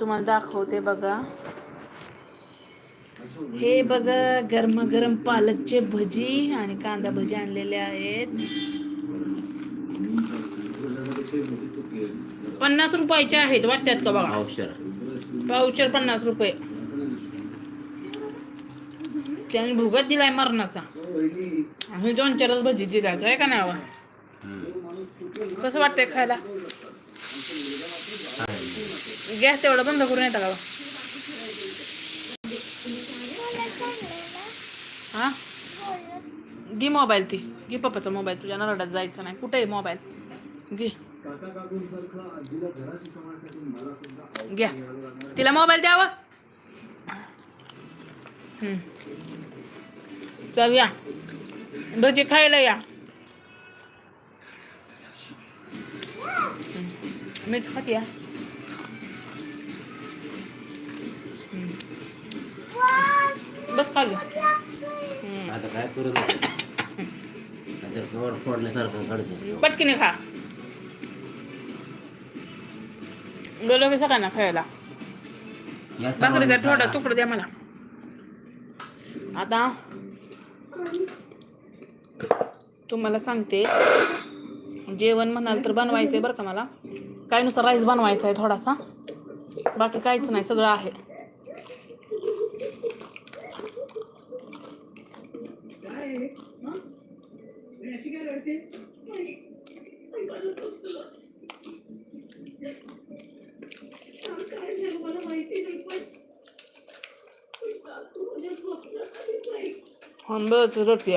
तुम्हाला दाखवते बघा. हे बघा गरम गरम पालकचे भजी आणि कांदा भजी आणलेले आहेत. पन्नास रुपयाचे आहेत वाटतात का बघा? पावशर. पावशर पन्नास रुपये. त्याने भुगत दिलाय मरणाचा. आणि दोन चारच भजी दिल्याचं आहे का नाही हवा कसं वाटतंय खायला? गॅस तेवढा बंद करून येता का? हां? हा घे मोबाईल ती. घे पप्पाचा मोबाईल. तुझ्या नरडात जायचं नाही. कुठे आहे मोबाईल? घे. घ्या. तिला मोबाईल द्यावा. चल या. भजी खायला या. मीच खाते या. बस खाली. आता काय करू कवर फोडण्यासारखं काढतो. पटकीने खा. बोलो की सगळ्यांना खायला. भाकरीचा थोडा. तुकडा द्या मला. आता तुम्हाला सांगते जेवण म्हणाल तर बनवायचंय बरं का मला. काय नुसतं राईस बनवायचा आहे थोडासा. बाकी काहीच नाही सगळं आहे. आंबट रोटी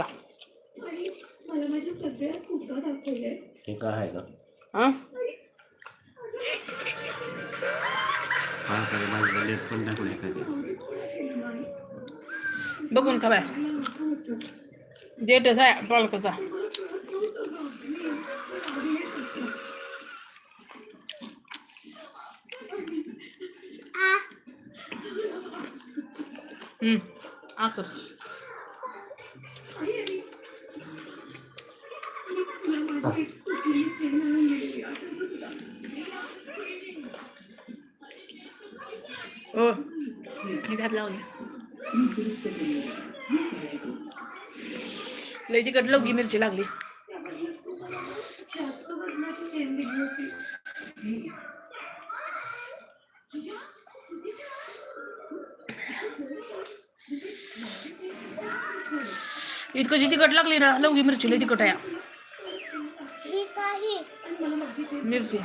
हे काय आहे का? हां काय माझं लेट पण टाकून एखादी बघून खा बाय. डेटच आहे पालकाचा. आकर ओ हे. लय तिखट लवगी मिरची लागली. इतकं जी तिखट लागली ना लवगी मिरची लय तिखट आहे. मिरची.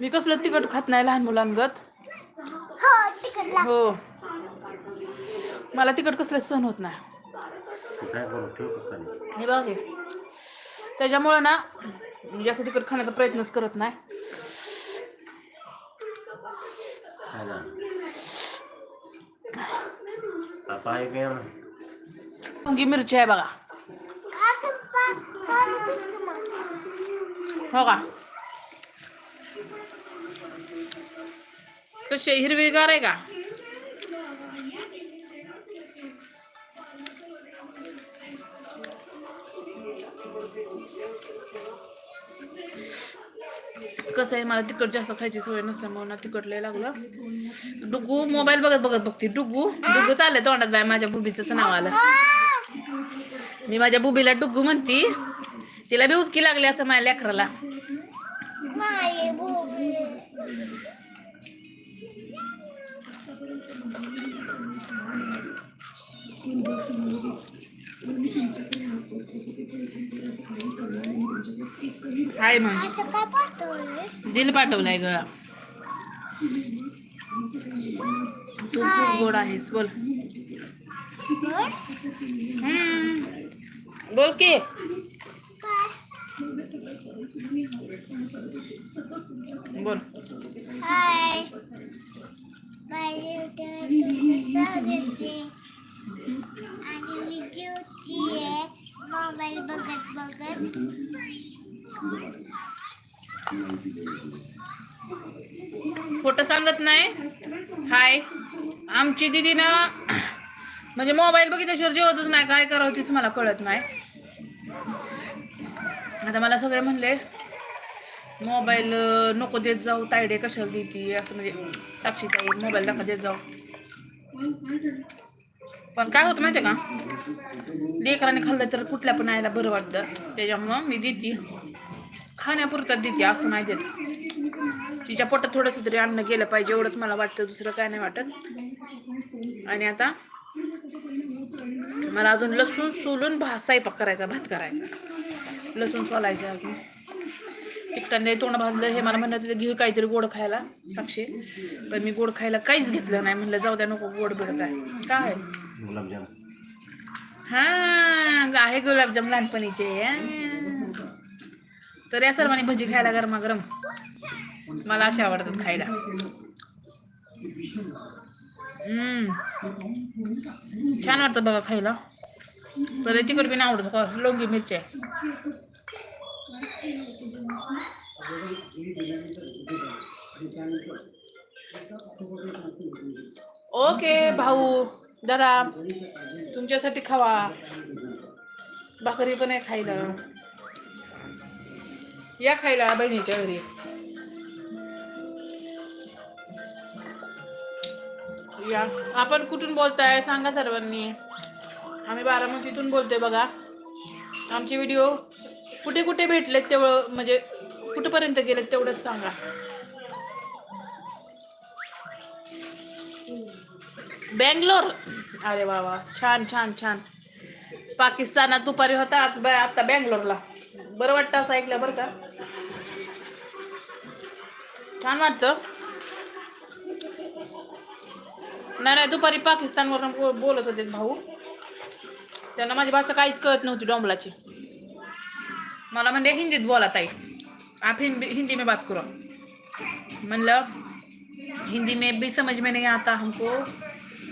मी कसलं तिखट खात नाही लहान मुलांगत. हो मला तिखट कसलं सहन होत नाही. हे बघ हे. त्याच्यामुळं ना मी जास्त तिखट खाण्याचा प्रयत्नच करत नाही. मुंगी मिरची आहे बघा. हो का? कशी हिरवीगार आहे का? कसं आहे मला तिकट जास्त खायची सवय नसल्यामुळे ना तिखट लय लागलं. डुगू मोबाईल बघत बघत बघते. डुगू? डुगू चाललंय तोंडात बाय माझ्या बुबीचं नाव आलं. मी माझ्या बुबीला डुगू म्हणती. तिला बी उचकी लागली असं माझ्या लेकराला. हाय मग. दिल पाठवलाय ग. तू खूप गोड आहेस बोल. बोल. की. बोल. हाय. माझ्या आणि मी मोबाईल बघत बघत सांगत नाही. हाय. आमची दिदी ना म्हणजे मोबाईल बघितल्याशिवाय जेवतच नाही. काय करावं तीच मला कळत नाही. आता मला सगळे म्हणले मोबाईल नको देत जाऊ तायडे कशाला देते असं म्हणजे साक्षी ताई मोबाईल नका देत जाऊ. पण काय होतं माहितीये का? लेकराने खाल्लं तर कुठल्या पण आयला बरं वाटतं. त्याच्यामुळं मी देते. खाण्यापुरतात देते असं नाही देत. तिच्या पोटात थोडंसं तरी अन्न गेलं पाहिजे एवढंच मला वाटतं. दुसरं काय नाही वाटत. आणि आता मला अजून लसूण सोलून भा स्वयंपाक करायचा भात करायचा. लसूण सोलायचं अजून. तिकटाने तोंड भाजलं हे मला म्हणत होते, घे काहीतरी गोड खायला साक्षी. पण मी गोड खायला काहीच घेतलं नाही म्हणलं जाऊ द्या नको गोड बिड काय. काय हा आहे गुलाबजाम लहानपणीचे. तर या सर्वांनी भजी खायला गरमागरम. मला असे आवडतात खायला. छान वाटतं बघा खायला. बरं तिकड बी नाही आवडत का? लोंगी मिरची. आहे ओके भाऊ जरा तुमच्यासाठी खावा. भाकरी पण आहे खायला. या खायला बहिणीच्या घरी. या. आपण कुठून बोलताय? सांगा सर्वांनी. आम्ही बारामतीतून बोलतोय बघा. आमचे व्हिडिओ कुठे कुठे भेटलेत तेवढं म्हणजे कुठपर्यंत गेलेत तेवढंच सांगा. बेंगलोर. अरे वा वा. छान छान छान. पाकिस्तानात दुपारी होता आज बाय आता बेंगलोरला. बरं वाटतं असं ऐकलं बरं का? छान वाटतं. नाही नाही दुपारी पाकिस्तानवरून बोलत होते भाऊ. त्यांना माझी भाषा काहीच कळत नव्हती डोंबलाची. मला म्हणजे हिंदीत बोला ताई. आप हिंदी हिंदी में बात करो। म्हणलं हिंदी में भी समझ में नहीं आता हमको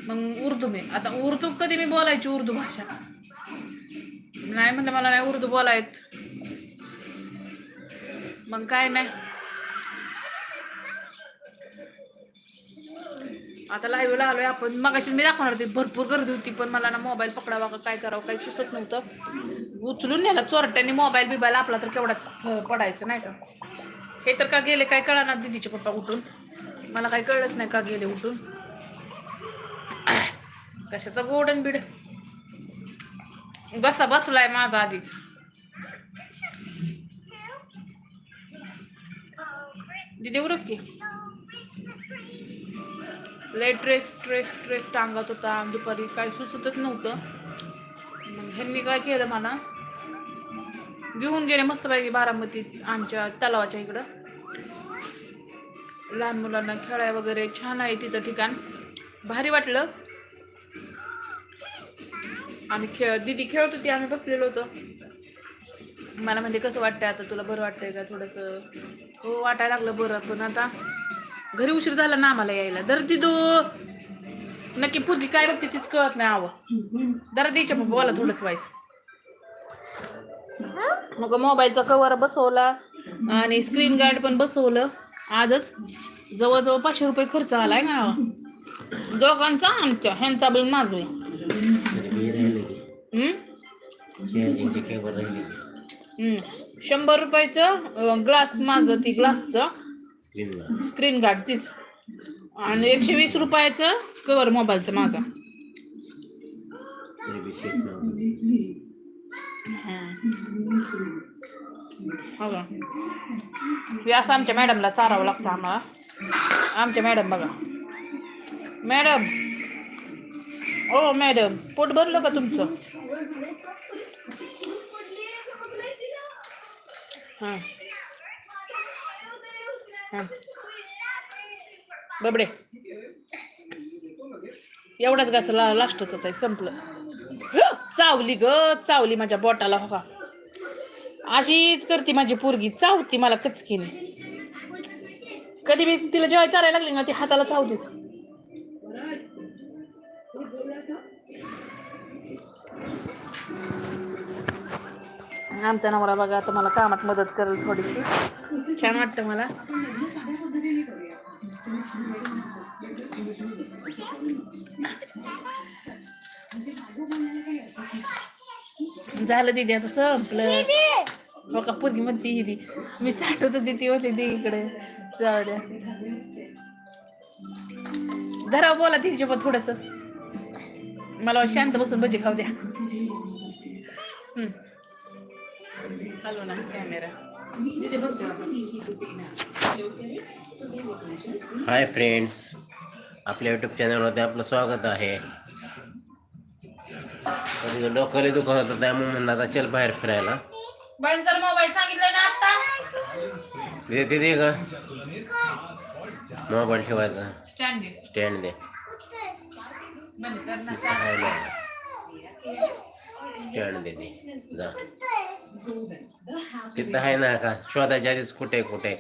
मग उर्दू में। आता उर्दू कधी मी बोलायची उर्दू भाषा? नाही म्हणलं मला नाही उर्दू बोलायत. मग काय नाही. आता लाईव्हला आलोय आपण. मगाशीच मी दाखवणार होती भरपूर गर्दी होती पण मला ना मोबाईल पकडावा का काय करावं काही सुचत नव्हतं. उचलून नेला. चोरट्याने मोबाईल बिबाईल आपला तर केवढा पडायचं नाही का? हे तर का गेले? काय कळणार दिदीचे पप्पा उठून? मला काही कळलंच नाही का गेले उठून? कशाचा गोडन बीड? बसा बसलाय माझा आधीच. दिदी उरक की? लय ट्रेस ट्रेस ट्रेस टांगत होता. दुपारी काय सुचतच नव्हतं. मग ह्यांनी काय केलं मला घेऊन गेले मस्तपैकी बारामतीत आमच्या तलावाच्या इकडं. लहान मुलांना खेळाय वगैरे छान आहे तिथं ठिकाण. भारी वाटलं. आम्ही खेळ दिदी खेळत होती आम्ही बसलेलो होतो. मला म्हणजे कसं वाटतंय आता? तुला बरं वाटतंय का थोडंसं? हो वाटायला लागलं बरं पण आता घरी उशीर झाला ना आम्हाला यायला. दर दिदो नक्की पुरगी काय बघते तीच कळत नाही आवं. जरा द्यायच्या पप्पा बोला थोडंसं व्हायचं. मग मोबाईलचा कवर बसवला आणि स्क्रीन गार्ड पण बसवलं. आजच जवळजवळ पाचशे रुपये खर्च आलाय ना दोघांचा आमच्या ह्यांचा बिल माझं शंभर रुपयाचं ग्लास माझं ती ग्लासचं स्क्रीन गार्ड तीच. आणि एकशे वीस रुपयाचं कवर मोबाईलचं माझा. तरी हो का हे असं आमच्या मॅडमला चारावं लागतं आम्हाला. आमच्या मॅडम बघा. मॅडम. ओ मॅडम. पोट भरलं का तुमचं? हां. हां. बबडे. एवढाच घास ला लास्टच आहे संपलं. चावली ग चावली माझ्या बोटाला हो का? अशीच करते माझी पोरगी चावती मला कचकीने. कधी मी तिला जेव्हा चारायला लागली ना ती हाताला चावतीच आमचा नवरा बघा आता मला कामात मदत करेल थोडीशी. छान वाटतं मला. झालं दिदी आता संपलं. हो का? पोरगी म्हणते ही ती मी चाटत होती ती होती ती इकडे. जाऊ द्या. धरा बोला तिच्यासोबत थोडस. मला शांत बसून भजी खाऊ द्या. हलव ना कॅमेरा हाय फ्रेंड्स आपल्या युट्यूब चॅनलमध्ये आपलं स्वागत आहे. कधी डोकं लय दुखत होतं त्यामुळे म्हणलं आता चल बाहेर फिरायला. मोबाईल ना आता? दे का मोबाईल ठेवायचा. स्टँड दे. स्टँड दे. बंद कर ना. स्टँड दे दे. जा. तिथं आहे ना का? शोधायच्या आधीच कुठे कुठे?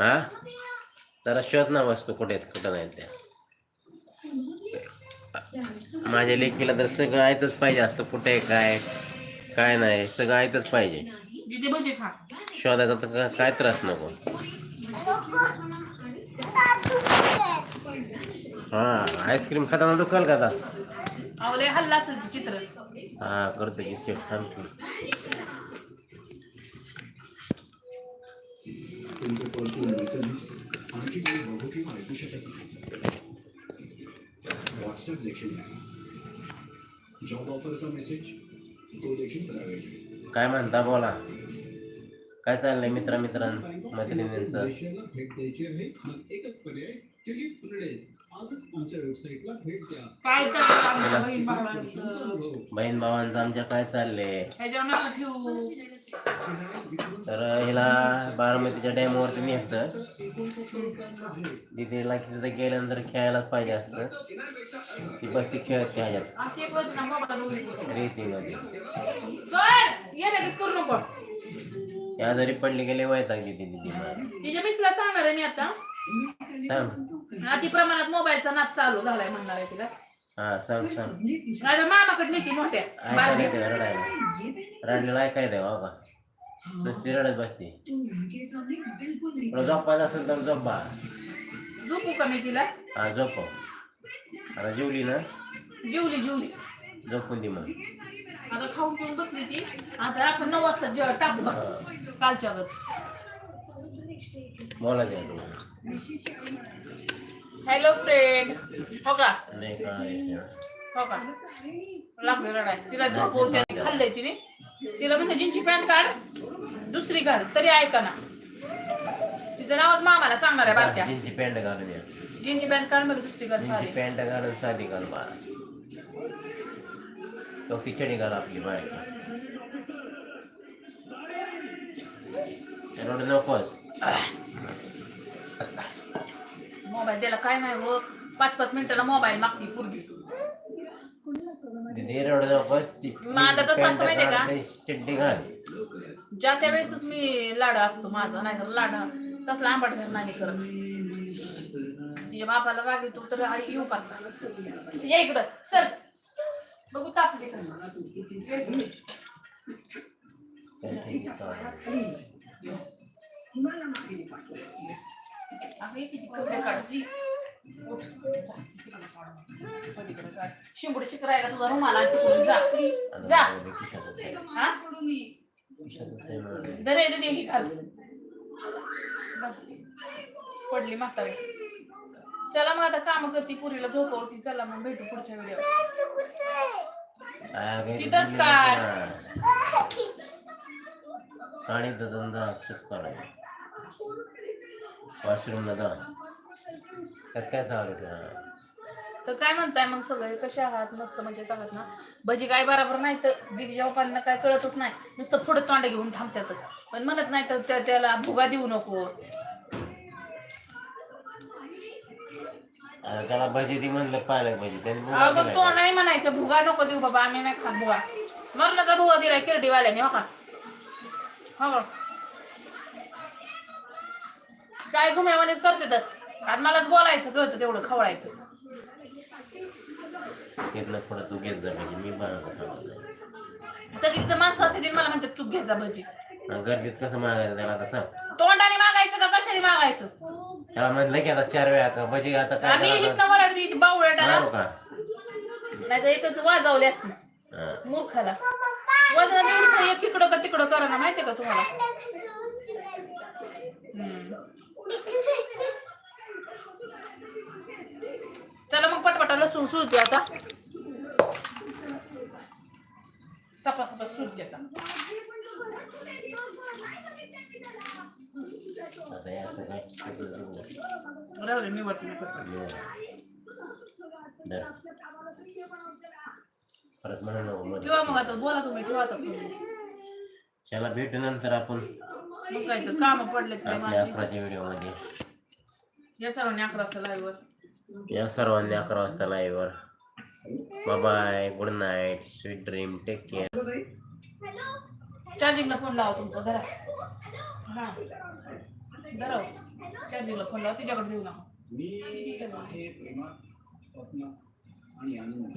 हा? जरा शोध ना वस्तू कुठे आहेत कुठं नाही त्या. माझ्या लेकीला तर सगळं ऐकच पाहिजे असतं कुठे काय काय नाही सगळं ऐकच पाहिजे. तिथे भजी खा शोधायचा तर का- काय त्रास नको. हा आईस्क्रीम खाताना दुखाल का आता? आवले हल्ला असेल ते चित्र. हा करतो की सेट थांबतो तुमचे पर्सनल मेसेजेस आणखी कोणी बघू किंवा ऐकू शकत नाही. व्हॉट्सअप देखील नाही. जॉब ऑफरचा मेसेज तो देखील प्रायव्हेट काय म्हणता बोला. काय चाललंय मित्रा मित्रां मैत्रिणींचं भेट द्यायची आहे एकच पर्याय टिलीप पुनडे आजच आमच्या वेबसाईटला भेट द्या. काय चाललं आमचं बहीण भावांचं. अनुभव बहीण भावांचं आमच्या काय चाललंय? ह्याच्यावर नका ठेवू. तर हिला बारामतीच्या डॅमवरती नेतं तिथे तिथं गेल्यानंतर खेळायलाच पाहिजे असतं. ती बसती खेळत ह्याच्यात आमची एक वजन मोबाईल रेसिंगमध्ये. सर ये लगेच करू नको. ती आजारी पडली गेले वैताग दिदी दिदी तिच्या मिसला सांगणार आहे मी आता. सांग. अति प्रमाणात मोबाईलचा नाच चालू झालाय म्हणणार आहे तिला. हा सांग सांग. माझ्या मामाकडे नेती मोठ्या. ऐकायला बारबी येते रडायला. रडलेला ऐकायला हो का नुसती रडत बसते. तुला झोपायचं असेल तर झोपा झोपू का मी तिला? हा झोप. आता जेवली ना? जेवली जेवली. झोपून दे मग. आता खाऊन पिऊन बसली ती. आता आपण नऊ वाजता जेव टाकू बघ. कालच्या गत बोला द्या तू हॅलो फ्रेंड हो का? हो का? लागले रडाय तिला झोपवते खाल्लंय तिने. तिला म्हणजे जिंची पॅन्ट काढ दुसरी काढ तरी ऐका ना. तिचं नावच मामाला सांगणार आहे बारक्या. जीन्सची पॅन्ट घालून या जिंची पॅन्ट काढमध्ये दुसरी काढ जीन्सची सारी पॅन्ट घालून साधी घाल बा. तो खिचडी घाल आपली बायका रडू नकोस. मोबाईल त्याला काय नाही हो. पाच पाच मिनिटाला मोबाईल मागती पूर्वी माझं कसं असतं माहितीये का? ज्या त्या वेळेसच मी लाडा असतो माझा नाही तर लाडा कसला आंबट घर नाही करत. तिच्या बापाला राग येतो तर आई येऊ पाहता. या इकडं चल. बघू तापले का अगं, हे किती कपडे काढ. तुझा रुमाल? आणि जा. हा? दरे दरे ही घाल. पडली म्हातारी. चला मग आता काम करते पुरीला झोपवती. चला मग भेटू पुढच्या व्हिडिओ तिथंच काढ. आणि धंदा चुक करायचा वॉशरूमला जा त्यात काय चालू तुला तर काय म्हणताय मग सगळे? कसे आहात? मस्त म्हणजे आहात ना? भजी काय बरोबर नाही तर पप्पांना काय कळतच नाही. नुसतं पुढे तोंड घेऊन थांबतात पण म्हणत नाही तर त्या- त्याला भुगा देऊ नको. आता त्याला भजी दी म्हणलं पालक भजी. त्यांनी अहो, मुगाची पण नाही तोंड नाही म्हणायचं भुगा नको देऊ बाबा आम्ही नाही खात भुगा. मरणाचा भुगा दिलाय किरडीवाल्याने हो का? हो का? काय गुम्यावानेच करते तर. आणि मलाच बोलायचं कळतं तेवढं खवळायचं. पुढं तू घेत जा भजी मी बनवतो सगळी तर माणसं असते ती मला म्हणतात तू घ्यायचा भजी. गर्दीत कसं मागायचं त्याला आता सांग. तोंडाने मागायचं का कशाने मागायचं? त्याला म्हणलं की आता चार वेळा का म्हणजे आता काय आम्ही करायचं? इथं वरडती बावळटाला. मारू का? नाही तर एकच वाजवले असते हा. मूर्खाला. वजन एवढं एक इकडं का तिकडं करा ना माहितीये का तुम्हाला? पटपटा लसूण सुरते आता सपा सपा सुरते आता. राहू दे, मी वरती करत. परत म्हणा. ठेवा मग आता बोला तुम्ही ठेवा आता तुम्ही. चला भेटू नंतर आपण मग काय तर काम पडलेत काय आपल्या अकराच्या व्हिडिओमध्ये या सर्वांनी अकरा वाजता वर या सर्वांनी अकरा वाजता लाईव्ह वर. Bye good night sweet dream take care चार्जिंगला फोन लावा तुमचा धरा. हा. धरा. चार्जिंगला फोन लावा तिच्याकडे देऊ नका. मी आहे प्रेमात स्वप्न आणि आनंद